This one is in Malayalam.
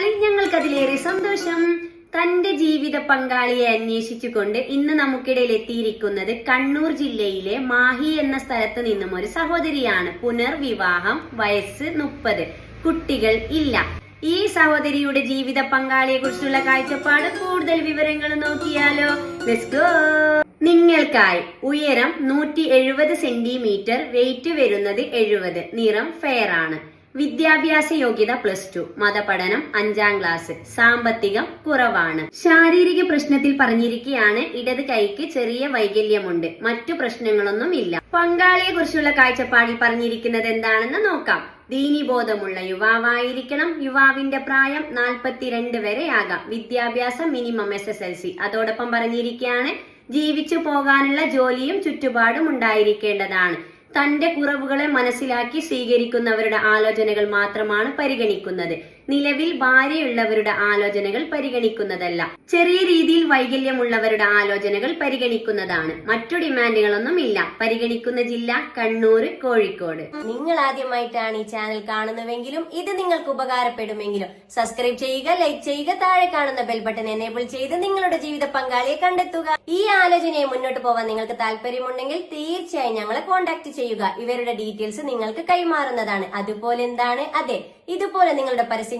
പങ്കാളി ഞങ്ങൾക്കതിലേറെ സന്തോഷം. തന്റെ ജീവിത പങ്കാളിയെ അന്വേഷിച്ചുകൊണ്ട് ഇന്ന് നമുക്കിടയിൽ എത്തിയിരിക്കുന്നത് കണ്ണൂർ ജില്ലയിലെ മാഹി എന്ന സ്ഥലത്ത് നിന്നും ഒരു സഹോദരിയാണ്. പുനർവിവാഹം വയസ്സ് മുപ്പത്. കുട്ടികൾ ഇല്ല. ഈ സഹോദരിയുടെ ജീവിത പങ്കാളിയെ കുറിച്ചുള്ള കാഴ്ചപ്പാട് കൂടുതൽ വിവരങ്ങൾ നോക്കിയാലോ. നിങ്ങൾക്കായി ഉയരം നൂറ്റി എഴുപത് സെന്റിമീറ്റർ വെയിറ്റ് വരുന്നത് എഴുപത്. നിറം ഫെയർ ആണ്. വിദ്യാഭ്യാസ യോഗ്യത പ്ലസ് ടു മതപഠനം അഞ്ചാം ക്ലാസ് സാമ്പത്തികം കുറവാണ്. ശാരീരിക പ്രശ്നത്തിൽ പറഞ്ഞിരിക്കുകയാണ് ഇടത് കൈക്ക് ചെറിയ വൈകല്യമുണ്ട്. മറ്റു പ്രശ്നങ്ങളൊന്നും ഇല്ല. പങ്കാളിയെ കുറിച്ചുള്ള കാഴ്ചപ്പാടിൽ പറഞ്ഞിരിക്കുന്നത് എന്താണെന്ന് നോക്കാം. ദീനിബോധമുള്ള യുവാവായിരിക്കണം. യുവാവിന്റെ പ്രായം നാൽപ്പത്തിരണ്ട് വരെ ആകാം. വിദ്യാഭ്യാസം minimum S S L C അതോടൊപ്പം പറഞ്ഞിരിക്കുകയാണ് ജീവിച്ചു പോകാനുള്ള ജോലിയും ചുറ്റുപാടും ഉണ്ടായിരിക്കേണ്ടതാണ്. തന്റെ കുറവുകളെ മനസ്സിലാക്കി സ്വീകരിക്കുന്നവരുടെ ആലോചനകൾ മാത്രമാണ് പരിഗണിക്കുന്നത്. നിലവിൽ ഭാര്യയുള്ളവരുടെ ആലോചനകൾ പരിഗണിക്കുന്നതല്ല. ചെറിയ രീതിയിൽ വൈകല്യമുള്ളവരുടെ ആലോചനകൾ പരിഗണിക്കുന്നതാണ്. മറ്റു ഡിമാൻഡുകളൊന്നും ഇല്ല പരിഗണിക്കുന്ന ജില്ല കണ്ണൂർ കോഴിക്കോട്. നിങ്ങൾ ആദ്യമായിട്ടാണ് ഈ ചാനൽ കാണുന്നുവെങ്കിലും ഇത് നിങ്ങൾക്ക് ഉപകാരപ്പെടുമെങ്കിലും സബ്സ്ക്രൈബ് ചെയ്യുക ലൈക്ക് ചെയ്യുക താഴെ കാണുന്ന ബെൽ ബട്ടൺ എനേബിൾ ചെയ്ത് നിങ്ങളുടെ ജീവിത പങ്കാളിയെ കണ്ടെത്തുക. ഈ ആലോചനയെ മുന്നോട്ട് പോവാൻ നിങ്ങൾക്ക് താല്പര്യമുണ്ടെങ്കിൽ തീർച്ചയായും ഞങ്ങളെ കോൺടാക്ട് ചെയ്യുക. ഇവരുടെ ഡീറ്റെയിൽസ് നിങ്ങൾക്ക് കൈമാറുന്നതാണ്. അതുപോലെ എന്താണ്? അതെ ഇതുപോലെ നിങ്ങളുടെ പരസ്യം